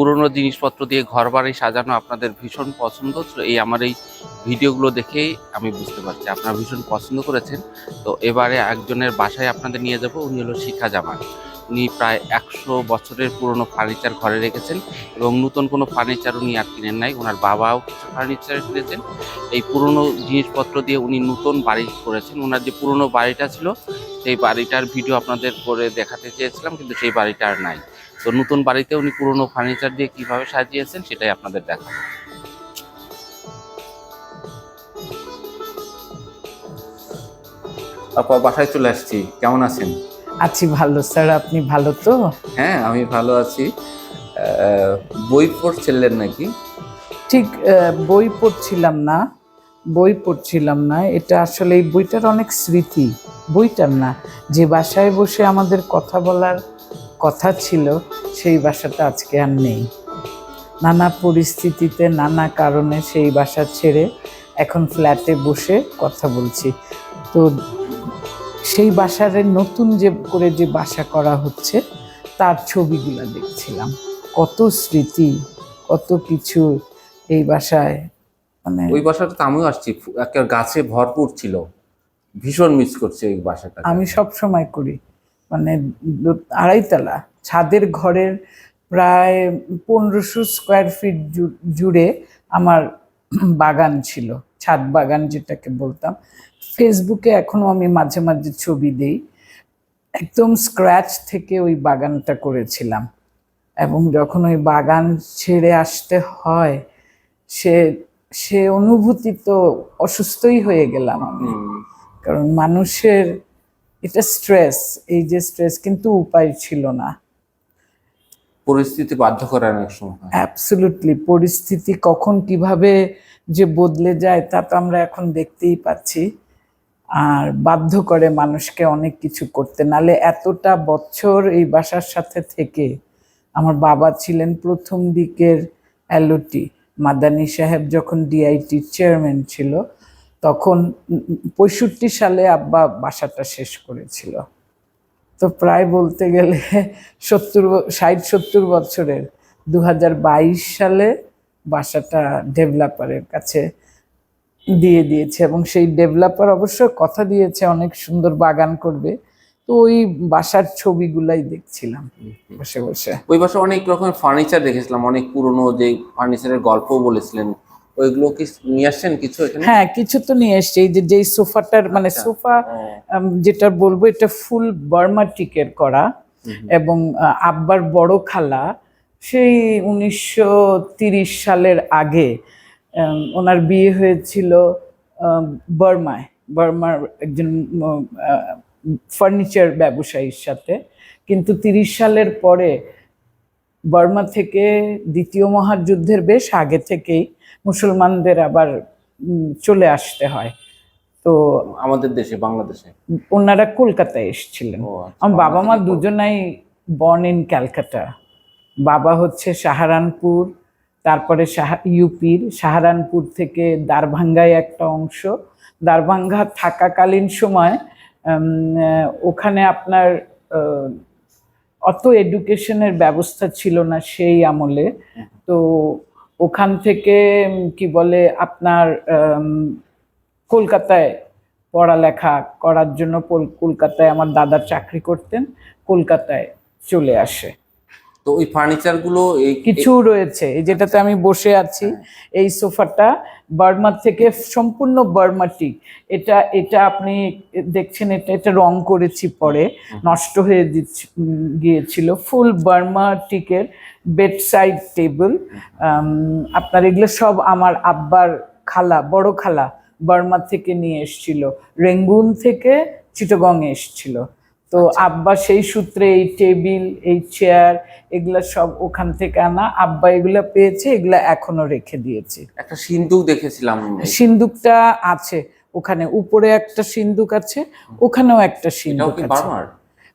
পুরনো জিনিসপত্র দিয়ে ঘর বাড়ি সাজানো আপনাদের ভীষণ পছন্দ। এই আমার এই ভিডিওগুলো দেখেই আমি বুঝতে পারছি আপনারা ভীষণ পছন্দ করেছেন। তো এবারে একজনের বাসায় আপনাদের নিয়ে যাব, উনি হলো শিখা জামান। উনি প্রায় একশো বছরের পুরনো ফার্নিচার ঘরে রেখেছেন এবং নতুন কোনো ফার্নিচার উনি আর কিনেন নাই। ওনার বাবাও কিছু ফার্নিচার কিনেছেন। এই পুরনো জিনিসপত্র দিয়ে উনি নতুন বাড়ি করেছেন। ওনার যে পুরনো বাড়িটা ছিল, সেই বাড়িটার ভিডিও আপনাদের করে দেখাতে চেয়েছিলাম, কিন্তু সেই বাড়িটা আর নাই। তো নতুন বাড়িতে উনি পুরনো ফার্নিচার দিয়ে কীভাবে সাজিয়েছেন, সেটাই আপনাদের দেখাবো। আপা, বাসায় চলে আসছি। কেমন আছেন? আছি ভালো স্যার আপনি ভালো তো? হ্যাঁ আমি ভালো আছি। বই পড়ছিলেন নাকি? ঠিক বই পড়ছিলাম না বই পড়ছিলাম না। এটা আসলে এই বইটার অনেক স্মৃতি বইটার না। যে বাসায় বসে আমাদের কথা বলার কথা ছিল সেই বাসাটা আজকে আর নেই। নানা পরিস্থিতিতে নানা কারণে সেই বাসা ছেড়ে এখন ফ্ল্যাটে বসে কথা বলছি। তো সেই বাসার নতুন যে করে যে বাসা করা হচ্ছে তার ছবিগুলো দেখছিলাম। কত স্মৃতি কত কিছু এই বাসায় মানে ওই বাসাটা তো আমিও আসছি একটা গাছে ভরপুর ছিল। ভীষণ মিস করছি ওই বাসাটা আমি সব সময় করি। মানে আড়াইতলা ছাদের ঘরের প্রায় পনেরোশো স্কোয়ার ফিট জুড়ে আমার বাগান ছিল ছাদ বাগান যেটাকে বলতাম। ফেসবুকে এখনও আমি মাঝে মাঝে ছবি দিই। একদম স্ক্র্যাচ থেকে ওই বাগানটা করেছিলাম। এবং যখন ওই বাগান ছেড়ে আসতে হয় সে সে অনুভূতি তো অসুস্থই হয়ে গেলাম আমি। কারণ মানুষের এটা স্ট্রেস এই যে স্ট্রেস কিন্তু উপায় ছিল না। পরিস্থিতি বাধ্য করে অনেক সময়। অ্যাবসলুটলি পরিস্থিতি কখন কীভাবে যে বদলে যায় তা তো আমরা এখন দেখতেই পাচ্ছি। আর বাধ্য করে মানুষকে অনেক কিছু করতে। নালে এতটা বছর এই বাসার সাথে থেকে আমার বাবা ছিলেন প্রথম দিকের অ্যালোটি মাদানী সাহেব যখন ডিআইটির চেয়ারম্যান ছিল, তখন পঁয়ষট্টি সালে আব্বা বাসাটা শেষ করেছিল। তো প্রায় বলতে গেলে সত্তর ষাট, সত্তর বছরের। দু হাজার বাইশ সালে বাসাটা ডেভেলপারের কাছে দিয়ে দিয়েছে এবং সেই ডেভেলপার অবশ্য কথা দিয়েছে অনেক সুন্দর বাগান করবে। তো ওই বাসার ছবিগুলাই দেখছিলাম বসে বসে। ওই বাসা অনেক রকমের ফার্নিচার দেখেছিলাম অনেক পুরনো যে ফার্নিচারের গল্প বলেছিলেন। ওইগুলো কি নিয়ে আসছেন কিছু এখানে? হ্যাঁ কিছু তো নিয়ে এসছে। এই যে যেই সোফাটার মানে আচ্ছা। সোফা যেটা বলব এটা ফুল বার্মাটিকের করা এবং আব্বার বড় খালা। সেই উনিশশো তিরিশ সালের আগে ওনার বিয়ে হয়েছিল বার্মায়। বার্মার একজন ফার্নিচার ব্যবসায়ীর সাথে। কিন্তু তিরিশ সালের পরে বার্মা থেকে দ্বিতীয় মহাযুদ্ধের বেশ আগে থেকেই মুসলমানদের আবার চলে আসতে হয়। তো আমাদের দেশে বাংলাদেশে? ওনারা কলকাতায় এসেছিলেন। আচ্ছা, আমার বাবা মা দুজনাই বর্ন ইন ক্যালকাটা বাবা হচ্ছে সাহারানপুর তারপরে ইউপির সাহারানপুর থেকে দারভাঙ্গায় একটা অংশ। দারভাঙ্গা থাকাকালীন সময় ওখানে আপনার অত এডুকেশনের ব্যবস্থা ছিল না সেই আমলে। তো ওখান থেকে কি বলে, আপনার কলকাতায় পড়ালেখা করার জন্য কল- কলকাতায় আমার দাদা চাকরি করতেন, কলকাতায় চলে আসে। তো ওই ফার্নিচারগুলো কিছু রয়েছে যেটাতে আমি বসে আছি, এই সোফাটা বার্মা থেকে সম্পূর্ণ বার্মাটিক এটা এটা আপনি দেখছেন, এটা এটা রং করেছি পরে, নষ্ট হয়ে গিয়েছিল। ফুল বার্মাটিকের বেড সাইড টেবিল আপনার এগুলো সব আমার আব্বার খালা, বড় খালা বার্মা থেকে নিয়ে এসছিল। রেঙ্গুন থেকে চিটগংয়ে এসছিল। তো আব্বা সেই সূত্রে এই টেবিল এই চেয়ার এগুলা সব ওখান থেকে আনা। আব্বা এগুলা পেয়েছে এগুলা এখনও রেখে দিয়েছে। একটা সিন্দুক দেখেছিলাম। সিন্দুকটা আছে ওখানে। উপরে একটা সিন্দুক আছে ওখানেও একটা সিন্দুক আছে।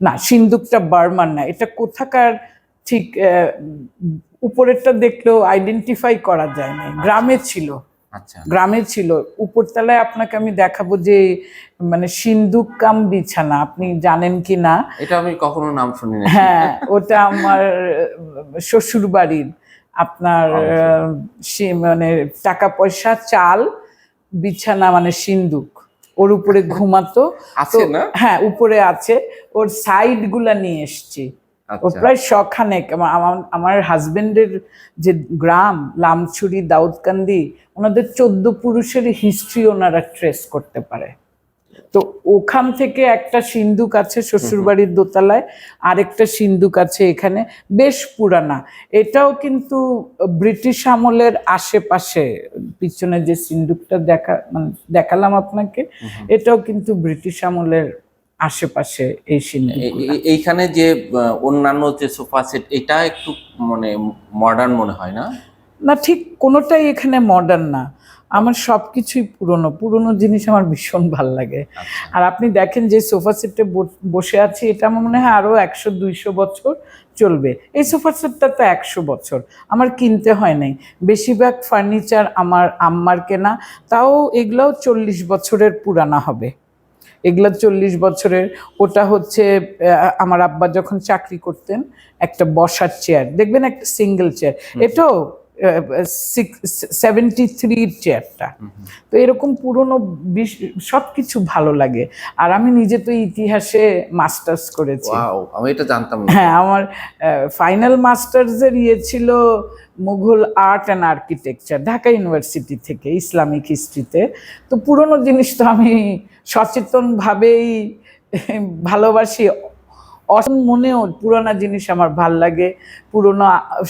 না সিন্দুকটা বার্মার না। এটা কোথাকার ঠিক উপরেরটা দেখলেও আইডেন্টিফাই করা যায় না গ্রামে ছিল। আচ্ছা। গ্রামে ছিল। উপরতলায় আপনাকে আমি দেখাবো যে মানে সিন্দুক কাম বিছানা আপনি জানেন কি না? এটা আমি কখনো নাম শুনি না হ্যাঁ ওটা আমার শ্বশুর বাড়ির আপনার সে- মানে টাকা পয়সা চাল বিছানা মানে সিন্দুক ওর উপরে ঘুমাতো। আছে তো- না? হ্যাঁ উপরে আছে। ওর সাইডগুলা নিয়ে এসছি। আচ্ছা প্রায় শখানেক। আমা- আমা- আমার হাজবেন্ডের যে গ্রাম লামছুরি দাউদকান্দি ওনাদের চোদ্দ পুরুষের হিস্ট্রি ওনারা ট্রেস করতে পারে। তো ওখান থেকে একটা সিন্ধুক আছে শ্বশুরবাড়ির দোতলায় আরেকটা সিন্ধুক আছে এখানে বেশ পুরানা। এটাও কিন্তু ব্রিটিশ আমলের আশেপাশে পিছনে যে সিন্ধুকটা দেখা মানে দেখালাম আপনাকে এটাও কিন্তু ব্রিটিশ আমলের আশেপাশে এই এইখানে যে অন্যান্য যে সোফা সেট এটা একটু মানে মডার্ন মনে হয় না? না ঠিক কোনোটাই এখানে মডার্ন না। আমার সব কিছুই পুরনো। পুরনো জিনিস আমার ভীষণ ভালো লাগে। আচ্ছা। আর আপনি দেখেন যে সোফা সেটে বসে আছি এটা আমার মনে হয় আরও একশো দুইশো বছর চলবে। এই সোফা সেটটা তো একশো বছর। আমার কিনতে হয় নাই। বেশিরভাগ ফার্নিচার আমার আম্মার কেনা। তাও এগুলোও চল্লিশ বছরের পুরানা হবে। এগুলো চল্লিশ বছরের। ওটা হচ্ছে আমার আব্বা যখন চাকরি করতেন একটা বসার চেয়ার দেখবেন একটা সিঙ্গেল চেয়ার এটাও সেভেন্টি থ্রির চেয়ারটা তো এরকম পুরনো সব কিছু ভালো লাগে। আর আমি নিজে তো ইতিহাসে মাস্টার্স করেছি। আমি এটা জানতাম হ্যাঁ আমার ফাইনাল মাস্টার্সের ইয়ে ছিল Mughal art and architecture Dhaka university থেকে ইসলামিক হিস্ট্রিতে তো পুরনো জিনিস তো আমি সচেতনভাবেই ভালোবাসি। অসম মনেও পুরোনো জিনিস আমার ভালো লাগে। পুরোনো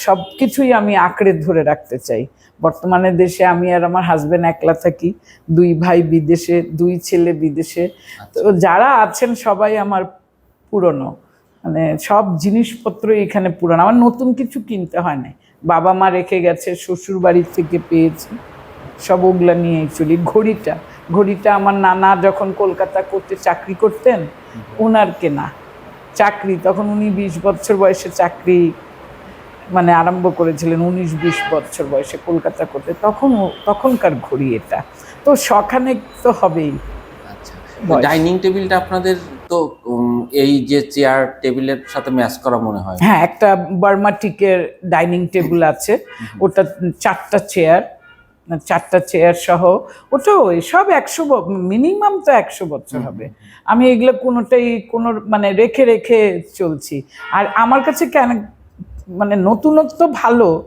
সব কিছুই আমি আঁকড়ে ধরে রাখতে চাই। বর্তমানে দেশে আমি আর আমার হাজব্যান্ড একলা থাকি। দুই ভাই বিদেশে দুই ছেলে বিদেশে। তো যারা আছেন সবাই আমার পুরনো। মানে সব জিনিসপত্র এখানে পুরনো। আমার নতুন কিছু কিনতে হয় না বাবা মা রেখে গেছে শ্বশুর বাড়ির থেকে পেয়েছি। সব ওগুলা নিয়েই চলি। ঘড়িটা ঘড়িটা আমার নানা যখন কলকাতা করতে চাকরি করতেন ওনার কেনা। চাকরি তখন উনি বিশ বছর বয়সে চাকরি মানে আরম্ভ করেছিলেন উনিশ বিশ বছর বয়সে কলকাতা করতে। তখন তখনকার ঘড়ি এটা। তো শখানেক তো হবেই। আচ্ছা ডাইনিং টেবিলটা আপনাদের তো এই যে চেয়ার টেবিলের সাথে ম্যাচ করা মনে হয়। হ্যাঁ একটা বার্মাটিকের ডাইনিং টেবিল আছে। ওটা চারটা চেয়ার। চারটা চেয়ার সহ ওটাও ওই সব একশো মিনিমাম তো একশো বছর হবে। আমি এগুলো কোনোটাই কোনো মানে রেখে রেখে চলছি। আর আমার কাছে কেন মানে নতুনত্ব ভালো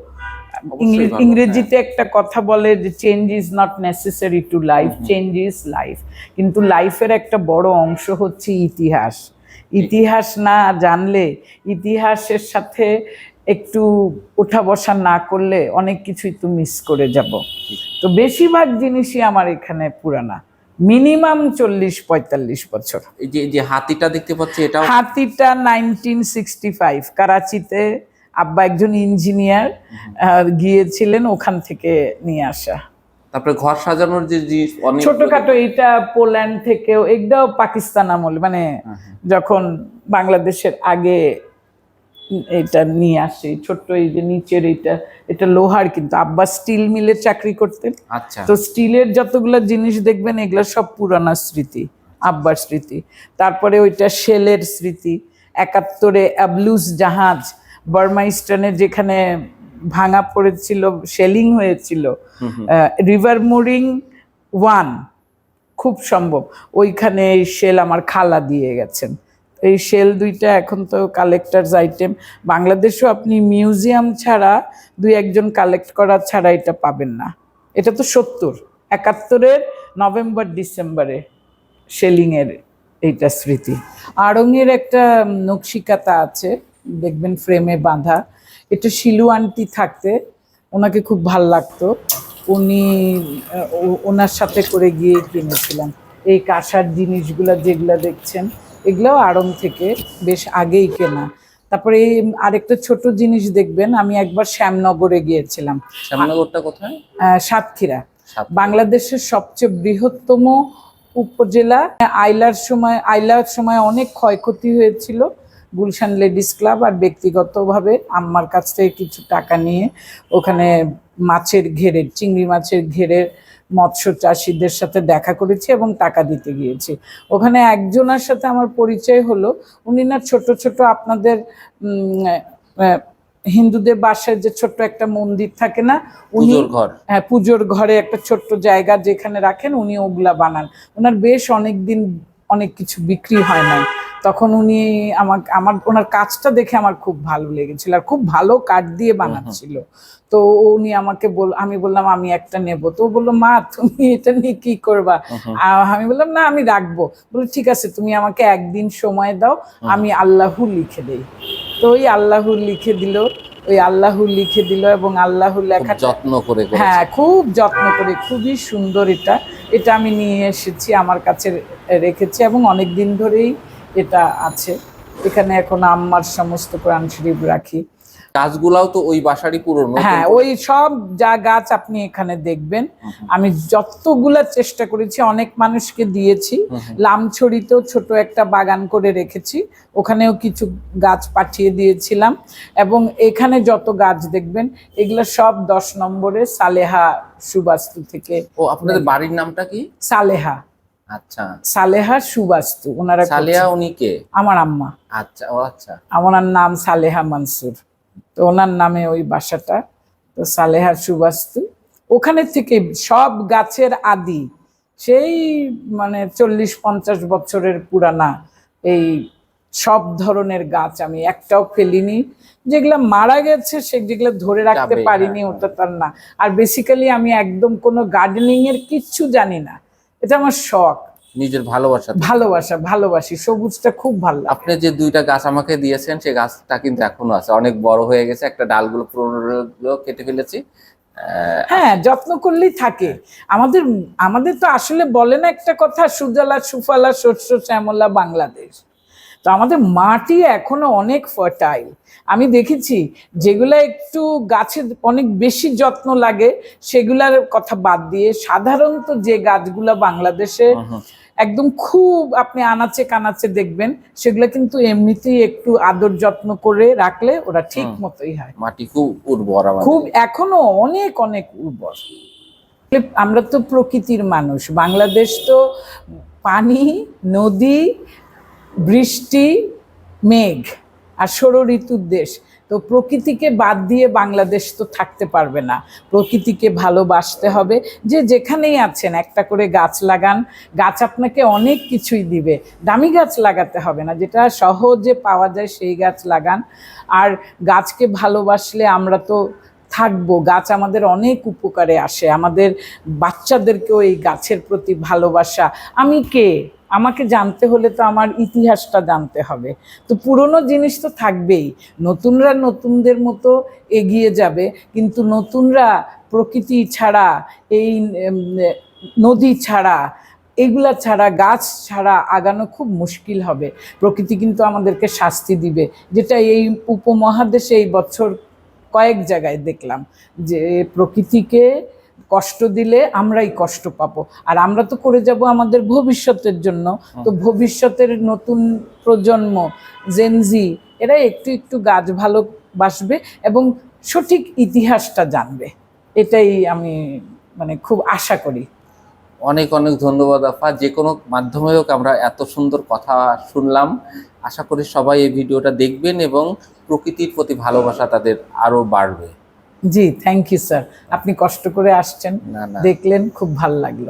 ইংরে- ভালো, ইংরেজিতে একটা কথা বলে যে change is not necessary to life change is life কিন্তু লাইফের একটা বড় অংশ হচ্ছে ইতিহাস। ইতিহাস না জানলে ইতিহাসের সাথে একটু ওঠা বসা না করলে অনেক কিছুই তো মিস করে যাব। তো বেশিরভাগ জিনিসই আমার এখানে পুরানা। মিনিমাম চল্লিশ পঁয়তাল্লিশ বছর। এই যে যে হাতিটা দেখতে পাচ্ছি এটা হাতিটা নাইনটিন সিক্সটি ফাইভ করাচিতে আব্বা একজন ইঞ্জিনিয়ার গিয়েছিলেন ওখান থেকে নিয়ে আসা। তারপরে ঘর সাজানোর যে জিনিস ছোটখাটো এটা পোল্যান্ড থেকেও এটাও পাকিস্তান আমল মানে হ্যাঁ, যখন বাংলাদেশের আগে এটা নিয়ে আসে ছোট্ট এই যে নিচের এটা এটা লোহার কিন্তু আব্বা স্টিল মিলে চাকরি করতেন। আচ্ছা। তো স্টিলের যতগুলো জিনিস দেখবেন এগুলো সব পুরানা স্মৃতি আব্বার স্মৃতি। তারপরে ওইটা শেলের স্মৃতি একাত্তরে অ্যাবলুস জাহাজ বার্মা ইস্টার্নে যেখানে ভাঙা পড়েছিল শেলিং হয়েছিল রিভার মোরিং ওয়ান খুব সম্ভব। ওইখানে শেল আমার খালা দিয়ে গেছেন। এই শেল দুইটা এখন তো কালেক্টার্স আইটেম বাংলাদেশেও আপনি মিউজিয়াম ছাড়া দুই একজন কালেক্ট করা ছাড়া এটা পাবেন না। এটা তো সত্তর। একাত্তরের নভেম্বর, ডিসেম্বরে শেলিংয়ের এইটা স্মৃতি। আড়ংয়ের একটা নকশিকাতা আছে, দেখবেন ফ্রেমে বাঁধা। এটা শিলু আন্টি থাকতে, ওনাকে খুব ভালো লাগতো। উনি ওনার সাথে করে গিয়ে কিনেছিলাম। এই কাঁসার জিনিসগুলো যেগুলো দেখছেন এগুলোও আড়ং থেকে বেশ আগেই কেনা। তারপরে এই আরেকটা ছোট জিনিস দেখবেন আমি একবার শ্যামনগরে গিয়েছিলাম। শ্যামনগরটা কোথায়? সাতক্ষীরা। বাংলাদেশের সবচেয়ে বৃহত্তম উপজেলা। আইলার সময় আইলার সময় অনেক ক্ষয়ক্ষতি হয়েছিল গুলশান লেডিস ক্লাব আর ব্যক্তিগতভাবে আম্মার কাছ থেকে কিছু টাকা নিয়ে ওখানে মাছের ঘেরে চিংড়ি মাছের ঘেরে মৎস্য চাষিদের সাথে দেখা করেছি এবং টাকা দিতে গিয়েছি। ওখানে একজনের সাথে আমার পরিচয় হলো। উনি না ছোট ছোট আপনাদের হিন্দুদের বাসায় যে ছোট্ট একটা মন্দির থাকে না উনি হ্যাঁ পুজোর ঘরে একটা ছোট্ট জায়গা যেখানে রাখেন উনি ওগুলা বানান। ওনার বেশ অনেক দিন অনেক কিছু বিক্রি হয় নাই। তখন উনি আমার আমার ওনার কাজটা দেখে আমার খুব ভালো লেগেছিল আর খুব ভালো কাঠ দিয়ে বানাচ্ছিল। তো উনি আমাকে বল আমি বললাম আমি একটা নেব। তো বলল মা তুমি এটা নিয়ে কি করবা? আমি বললাম না আমি রাখব। বলে ঠিক আছে তুমি আমাকে একদিন সময় দাও আমি আল্লাহু লিখে দেই। তো ওই আল্লাহু লিখে দিল ওই আল্লাহু লিখে দিল এবং আল্লাহ লেখা যত্ন করে হ্যাঁ খুব যত্ন করে খুবই সুন্দর এটা। এটা আমি নিয়ে এসেছি আমার কাছে রেখেছি এবং অনেক দিন ধরেই এটা আছে। এখানে এখন আম্মার সমস্ত কোরআন শরীফ রাখি। গাছগুলাও তো ওই বাসারই পুরনো হ্যাঁ ওই সব যা গাছ আপনি এখানে দেখবেন। আমি যতগুলা চেষ্টা করেছি অনেক মানুষকে দিয়েছি। লামছড়িতেও ছোট একটা বাগান করে রেখেছি। ওখানেও কিছু গাছ পাঠিয়ে দিয়েছিলাম। এবং এখানে যত গাছ দেখবেন এগুলো সব দশ নম্বরে সালেহা সুবাস্তু থেকে ও আপনাদের বাড়ির নামটা কি? সালেহা। আচ্ছা। সালেহা সুবাস্তু ওনারা করছেন। উনি কে? আমার আম্মা। আচ্ছা ও আচ্ছা। ওনার নাম সালেহা মনসুর। তো ওনার নামে ওই বাসাটা। তো সালেহা সুবাস্তু। ওখানে থেকে সব গাছের আদি সেই মানে চল্লিশ পঞ্চাশ বছরের পুরানা এই সব ধরনের গাছ আমি একটাও ফেলিনি। যেগুলো মারা গেছে সে যেগুলো ধরে রাখতে পারিনি হ্যাঁ, ওটা তার না। আর বেসিক্যালি আমি একদম কোনো গার্ডেনিং এর কিচ্ছু জানি না। এটা আমার শখ। নিজের ভালোবাসা। ভালোবাসা ভালোবাসি। সবুজটা খুব ভালো আপনি যে দুইটা গাছ আমাকে দিয়েছেন সেই গাছটা কিন্তু এখনও আছে। অনেক বড় হয়ে গেছে একটা ডালগুলো পুরো কেটে ফেলেছি। হ্যাঁ যত্ন করলেই থাকে। আমাদের আমাদের তো আসলে বলে না একটা কথা সুজলা সুফলা শস্য শ্যামলা বাংলাদেশ। তো আমাদের মাটি এখনও অনেক ফার্টাইল আমি দেখেছি যেগুলা একটু গাছের অনেক বেশি যত্ন লাগে সেগুলার কথা বাদ দিয়ে সাধারণত যে গাছগুলা বাংলাদেশে একদম খুব আপনি আনাচে কানাচে দেখবেন সেগুলো কিন্তু এমনিতেই একটু আদর যত্ন করে রাখলে ওরা ঠিক মতোই হয়। মাটি খুব উর্বর খুব এখনও অনেক অনেক উর্বর। আমরা তো প্রকৃতির মানুষ বাংলাদেশ তো পানি নদী বৃষ্টি, মেঘ আর ষড় ঋতুর দেশ। তো প্রকৃতিকে বাদ দিয়ে বাংলাদেশ তো থাকতে পারবে না। প্রকৃতিকে ভালোবাসতে হবে। যে যেখানেই আছেন, একটা করে গাছ লাগান। গাছ আপনাকে অনেক কিছুই দিবে। দামি গাছ লাগাতে হবে না। যেটা সহজে পাওয়া যায়, সেই গাছ লাগান। আর গাছকে ভালোবাসলে আমরা তো থাকব। গাছ আমাদের অনেক উপকারে আসে। আমাদের বাচ্চাদেরকেও এই গাছের প্রতি ভালোবাসা। আমি কে? আমাকে জানতে হলে তো আমার ইতিহাসটা জানতে হবে। তো পুরনো জিনিস তো থাকবেই। নতুনরা নতুনদের মতো এগিয়ে যাবে, কিন্তু নতুনরা প্রকৃতি ছাড়া, এই নদী ছাড়া, এগুলা ছাড়া, গাছ ছাড়া আগানো খুব মুশকিল হবে। প্রকৃতি কিন্তু আমাদেরকে শাস্তি দিবে। যেটা এই উপমহাদেশে এই বছর কয়েক জায়গায় দেখলাম যে প্রকৃতিকে কষ্ট দিলে আমরাই কষ্ট পাবো। আর আমরা তো করে যাব আমাদের ভবিষ্যতের জন্য। তো ভবিষ্যতের নতুন প্রজন্ম জেনজি এরা একটু একটু গাছ ভালোবাসবে এবং সঠিক ইতিহাসটা জানবে। এটাই আমি মানে খুব আশা করি। অনেক অনেক ধন্যবাদ আপা যে কোনো মাধ্যমে হোক আমরা এত সুন্দর কথা শুনলাম। আশা করি সবাই এই ভিডিওটা দেখবেন এবং প্রকৃতির প্রতি ভালোবাসা তাদের আরও বাড়বে। জি থ্যাংক ইউ স্যার আপনি কষ্ট করে আসছেন দেখলেন খুব ভালো লাগল।